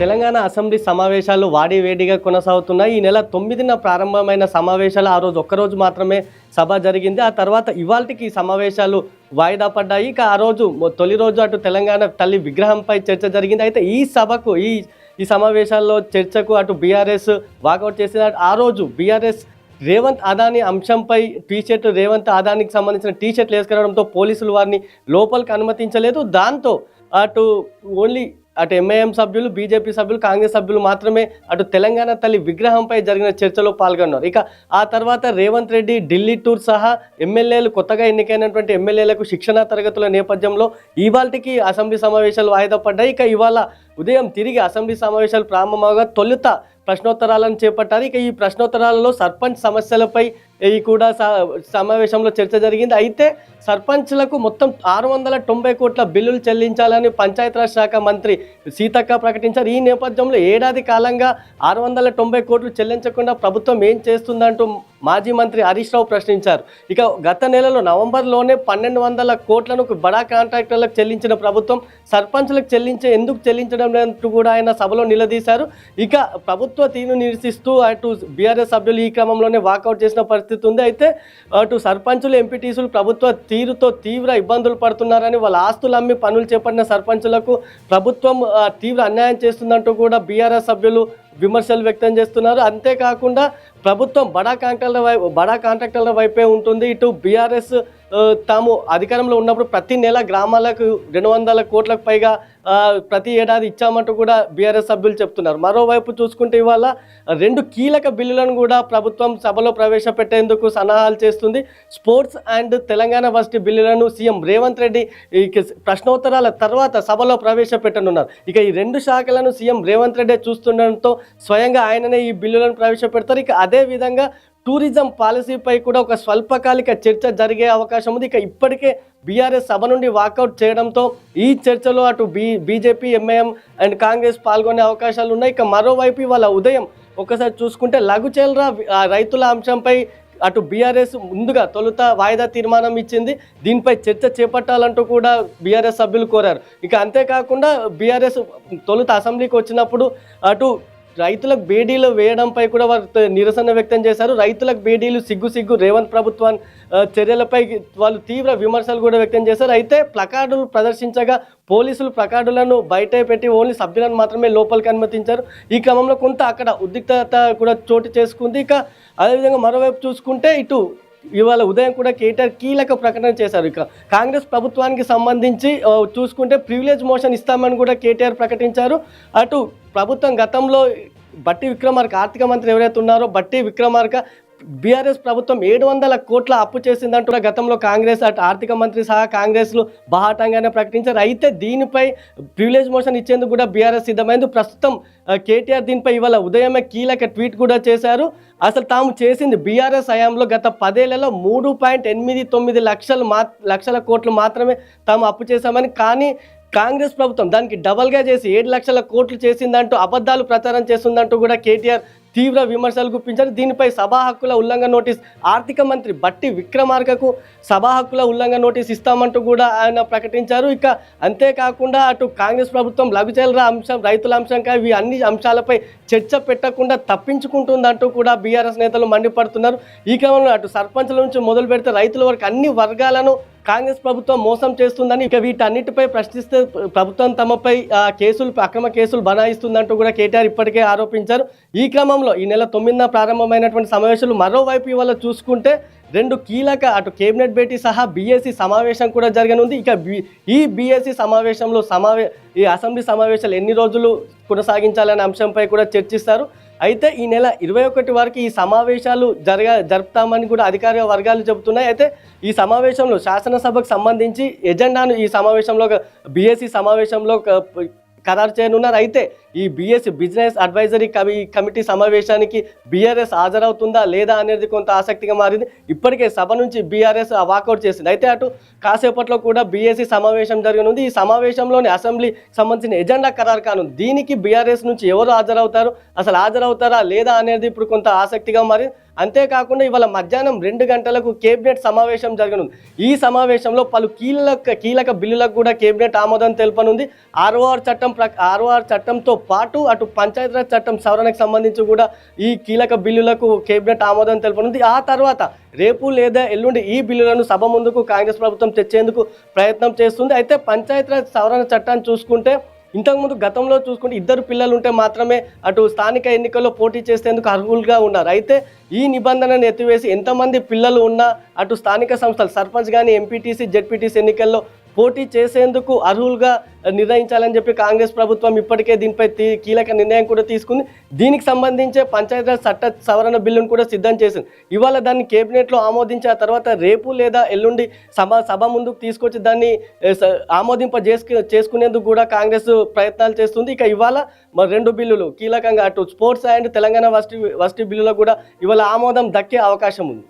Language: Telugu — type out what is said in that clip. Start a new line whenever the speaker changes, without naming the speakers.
తెలంగాణ అసెంబ్లీ సమావేశాలు వాడి వేడిగా కొనసాగుతున్నాయి. ఈ నెల తొమ్మిదిన ప్రారంభమైన సమావేశాలు ఆ రోజు ఒక్కరోజు మాత్రమే సభ జరిగింది. ఆ తర్వాత ఇవాళకి సమావేశాలు వాయిదా పడ్డాయి. ఇక ఆ రోజు తొలి రోజు అటు తెలంగాణ తల్లి విగ్రహంపై చర్చ జరిగింది. అయితే ఈ సభకు ఈ ఈ సమావేశాల్లో చర్చకు అటు బీఆర్ఎస్ వాకౌట్ చేసిన ఆ రోజు బీఆర్ఎస్ రేవంత్ అదాని అంశంపై టీ షర్ట్ రేవంత్ అదానికి సంబంధించిన టీ షర్ట్లు వేసుకురావడంతో పోలీసులు వారిని లోపలికి అనుమతించలేదు. దాంతో అటు ఓన్లీ అటు ఎంఐఎం సభ్యులు బీజేపీ సభ్యులు కాంగ్రెస్ సభ్యులు మాత్రమే అటు తెలంగాణ తల్లి విగ్రహంపై జరిగిన చర్చలో పాల్గొన్నారు. ఇక ఆ తర్వాత రేవంత్ రెడ్డి ఢిల్లీ టూర్ సహా ఎమ్మెల్యేలు కొత్తగా ఎన్నికైనటువంటి ఎమ్మెల్యేలకు శిక్షణా తరగతుల నేపథ్యంలో ఇవాళకి అసెంబ్లీ సమావేశాలు వాయిదా పడ్డాయి. ఇక ఇవాళ ఉదయం తిరిగి అసెంబ్లీ సమావేశాలు ప్రారంభమవగా తొలుత ప్రశ్నోత్తరాలను చేపట్టారు. ఇక ఈ ప్రశ్నోత్తరాలలో సర్పంచ్ సమస్యలపై ఈ కూడా స- సమావేశంలో చర్చ జరిగింది. అయితే సర్పంచ్లకు మొత్తం ఆరు వందల తొంభై కోట్ల బిల్లులు చెల్లించాలని పంచాయతీరాజ్ శాఖ మంత్రి సీతక్క ప్రకటించారు. ఈ నేపథ్యంలో ఏడాది కాలంగా ఆరు వందల తొంభై కోట్లు చెల్లించకుండా ప్రభుత్వం ఏం చేస్తుందంటూ మాజీ మంత్రి హరీష్ రావు ప్రశ్నించారు. ఇక గత నెలలో నవంబర్లోనే పన్నెండు వందల కోట్లను బడా కాంట్రాక్టర్లకు చెల్లించిన ప్రభుత్వం సర్పంచ్లకు చెల్లించే ఎందుకు చెల్లించడం లేదంటూ కూడా ఆయన సభలో నిలదీశారు. ఇక ప్రభుత్వ తీరును నిరసిస్తూ అటు బీఆర్ఎస్ సభ్యులు ఈ క్రమంలోనే వాకౌట్ చేసిన పరిస్థితి ఉంది. అయితే అటు సర్పంచులు ఎంపీటీసులు ప్రభుత్వ తీరుతో తీవ్ర ఇబ్బందులు పడుతున్నారని వాళ్ళ ఆస్తులు అమ్మి పనులు చేపట్టిన సర్పంచులకు ప్రభుత్వం తీవ్ర అన్యాయం చేస్తుందంటూ కూడా బీఆర్ఎస్ సభ్యులు విమర్శలు వ్యక్తం చేస్తున్నారు. అంతేకాకుండా ప్రభుత్వం బడా కాంట్రాక్టర్ల వైపు బడా కాంట్రాక్టర్ల వైపే ఉంటుంది. ఇటు బీఆర్ఎస్ తాము అధికారంలో ఉన్నప్పుడు ప్రతి నెల గ్రామాలకు రెండు వందల కోట్లకు పైగా ప్రతి ఏడాది ఇచ్చామంటూ కూడా బీఆర్ఎస్ సభ్యులు చెప్తున్నారు. మరోవైపు చూసుకుంటే ఇవాళ రెండు కీలక బిల్లులను కూడా ప్రభుత్వం సభలో ప్రవేశపెట్టేందుకు సన్నాహాలు చేస్తుంది. స్పోర్ట్స్ అండ్ తెలంగాణ వర్సిటీ బిల్లులను సీఎం రేవంత్ రెడ్డి ప్రశ్నోత్తరాల తర్వాత సభలో ప్రవేశపెట్టనున్నారు. ఇక ఈ రెండు శాఖలను సీఎం రేవంత్ రెడ్డి చూస్తుండడంతో స్వయంగా ఆయననే ఈ బిల్లులను ప్రవేశపెడతారు. ఇక అదే విధంగా టూరిజం పాలసీపై కూడా ఒక స్వల్పకాలిక చర్చ జరిగే అవకాశం ఉంది. ఇక ఇప్పటికే బీఆర్ఎస్ సభ నుండి వాకౌట్ చేయడంతో ఈ చర్చలో అటు B BJP MIM and Congress పాల్గొనే అవకాశాలు ఉన్నాయి. ఇక మరోవైపు ఇవాళ ఉదయం ఒకసారి చూసుకుంటే లఘుచేలరా ఆ రైతుల అంశంపై అటు బీఆర్ఎస్ ముందుగా తొలుత వాయిదా తీర్మానం ఇచ్చింది. దీనిపై చర్చ చేపట్టాలంటూ కూడా బీఆర్ఎస్ సభ్యులు కోరారు. ఇక అంతేకాకుండా బీఆర్ఎస్ తొలుత అసెంబ్లీకి వచ్చినప్పుడు అటు రైతులకు బేడీలు వేయడంపై కూడా వారు నిరసన వ్యక్తం చేశారు. రైతులకు బేడీలు సిగ్గు సిగ్గు రేవంత్ ప్రభుత్వం చర్యలపై వాళ్ళు తీవ్ర విమర్శలు కూడా వ్యక్తం చేశారు. అయితే ప్లకార్డులు ప్రదర్శించగా పోలీసులు ప్లకార్డులను బయట పెట్టి ఓన్లీ సభ్యులను మాత్రమే లోపలికి అనుమతించారు. ఈ క్రమంలో కొంత అక్కడ ఉద్రిక్తత కూడా చోటు చేసుకుంది. ఇక అదేవిధంగా మరోవైపు చూసుకుంటే ఇటు ఇవాళ ఉదయం కూడా కేటీఆర్ కీలక ప్రకటన చేశారు. ఇక కాంగ్రెస్ ప్రభుత్వానికి సంబంధించి చూసుకుంటే ప్రివిలేజ్ మోషన్ ఇస్తామని కూడా కేటీఆర్ ప్రకటించారు. అటు ప్రభుత్వం గతంలో బట్టి విక్రమార్క ఆర్థిక మంత్రి ఎవరైతే ఉన్నారో బట్టి విక్రమార్క బీఆర్ఎస్ ప్రభుత్వం ఏడు వందల కోట్ల అప్పు చేసిందంటూ కూడా గతంలో కాంగ్రెస్ అటు ఆర్థిక మంత్రి సహా కాంగ్రెస్లు బహాటంగానే ప్రకటించారు. అయితే దీనిపై ప్రివిలేజ్ మోషన్ ఇచ్చేందుకు కూడా బీఆర్ఎస్ సిద్ధమైంది. ప్రస్తుతం కేటీఆర్ దీనిపై ఇవాళ ఉదయమే కీలక ట్వీట్ కూడా చేశారు. అసలు తాము చేసింది బీఆర్ఎస్ హయాంలో గత పదేళ్ళలో మూడు పాయింట్ ఎనిమిది తొమ్మిది లక్షలు మా లక్షల కోట్లు మాత్రమే తాము అప్పు చేశామని కానీ కాంగ్రెస్ ప్రభుత్వం దానికి డబల్గా చేసి ఏడు లక్షల కోట్లు చేసిందంటూ అబద్ధాలు ప్రచారం చేస్తుందంటూ కూడా కేటీఆర్ తీవ్ర విమర్శలు గుప్పించారు. దీనిపై సభా హక్కుల ఉల్లంఘన నోటీస్ ఆర్థిక మంత్రి బట్టి విక్రమార్కకు సభా హక్కుల ఉల్లంఘన నోటీస్ ఇస్తామంటూ కూడా ఆయన ప్రకటించారు. ఇక అంతేకాకుండా అటు కాంగ్రెస్ ప్రభుత్వం లఘుచేలరా అంశం రైతుల అంశంగా ఇవి అన్ని అంశాలపై చర్చ పెట్టకుండా తప్పించుకుంటుందంటూ కూడా బీఆర్ఎస్ నేతలు మండిపడుతున్నారు. ఈ క్రమంలో అటు సర్పంచ్ల నుంచి మొదలు పెడితే రైతుల వరకు అన్ని వర్గాలను కాంగ్రెస్ ప్రభుత్వం మోసం చేస్తుందని ఇక వీటన్నిటిపై ప్రశ్నిస్తే ప్రభుత్వం తమపై ఆ, కేసులు అక్రమ కేసులు బనాయిస్తుందంటూ కూడా కేటీఆర్ ఇప్పటికే ఆరోపించారు. ఈ క్రమంలో ఈ నెల తొమ్మిదిన ప్రారంభమైనటువంటి సమావేశాలు మరోవైపు ఇవాళ చూసుకుంటే రెండు కీలక అటు కేబినెట్ భేటీ సహా బీఎస్సీ సమావేశం కూడా జరగనుంది. ఇక బి ఈ బీఎస్సీ సమావేశంలో సమావే ఈ అసెంబ్లీ సమావేశాలు ఎన్ని రోజులు కొనసాగించాలనే అంశంపై కూడా చర్చిస్తారు. అయితే ఈ నెల ఇరవై ఒకటి వరకు ఈ సమావేశాలు జరగ జరుపుతామని కూడా అధికార వర్గాలు చెబుతున్నాయి. అయితే ఈ సమావేశంలో శాసనసభకు సంబంధించి ఎజెండాను ఈ సమావేశంలో బీఎస్సీ సమావేశంలో ఖరారు చేయనున్నారు. అయితే ఈ బీఎస్సీ బిజినెస్ అడ్వైజరీ కమి కమిటీ సమావేశానికి బీఆర్ఎస్ హాజరవుతుందా లేదా అనేది కొంత ఆసక్తిగా మారింది. ఇప్పటికే సభ నుంచి బీఆర్ఎస్ వాకౌట్ చేసింది. అయితే అటు కాసేపట్లో కూడా బీఎస్సీ సమావేశం జరగనుంది. ఈ సమావేశంలోని అసెంబ్లీ సంబంధించిన ఎజెండా ఖరారు కానుంది. దీనికి బీఆర్ఎస్ నుంచి ఎవరు హాజరవుతారు? అసలు హాజరవుతారా లేదా అనేది ఇప్పుడు కొంత ఆసక్తిగా మారింది. అంతేకాకుండా ఇవాళ మధ్యాహ్నం రెండు గంటలకు కేబినెట్ సమావేశం జరగనుంది. ఈ సమావేశంలో పలు కీలక కీలక బిల్లులకు కూడా కేబినెట్ ఆమోదం తెలుపనుంది. ఆర్ఓఆర్ చట్టం ప్ర ఆర్ఓఆర్ చట్టంతో పాటు అటు పంచాయతీరాజ్ చట్టం సవరణకు సంబంధించి కూడా ఈ కీలక బిల్లులకు కేబినెట్ ఆమోదం తెలుపనుంది. ఆ తర్వాత రేపు లేదా ఎల్లుండి ఈ బిల్లులను సభ ముందుకు కాంగ్రెస్ ప్రభుత్వం తెచ్చేందుకు ప్రయత్నం చేస్తుంది. అయితే పంచాయతీరాజ్ సవరణ చట్టాన్ని చూసుకుంటే ఇంతకుముందు గతంలో చూసుకుంటే ఇద్దరు పిల్లలు ఉంటే మాత్రమే అటు స్థానిక ఎన్నికల్లో పోటీ చేసేందుకు అర్హులుగా ఉన్నారు. అయితే ఈ నిబంధనను ఎత్తివేసి ఎంతమంది పిల్లలు ఉన్నా అటు స్థానిక సంస్థలు సర్పంచ్ కానీ ఎంపీటీసీ జెడ్పీటీసీ ఎన్నికల్లో పోటీ చేసేందుకు అర్హులుగా నిర్ణయించాలని చెప్పి కాంగ్రెస్ ప్రభుత్వం ఇప్పటికే దీనిపై కీలక నిర్ణయం కూడా తీసుకుంది. దీనికి సంబంధించే పంచాయతీరాజ్ చట్ట సవరణ బిల్లును కూడా సిద్ధం చేసింది. ఇవాళ దాన్ని కేబినెట్లో ఆమోదించిన తర్వాత రేపు లేదా ఎల్లుండి సభ సభ ముందుకు తీసుకొచ్చి దాన్ని స- ఆమోదింప చేసుకునేందుకు కూడా కాంగ్రెస్ ప్రయత్నాలు చేస్తుంది. ఇక ఇవాళ మరి రెండు బిల్లులు కీలకంగా అటు sports and Telangana varsity varsity బిల్లులకు కూడా ఇవాళ ఆమోదం దక్కే అవకాశం ఉంది.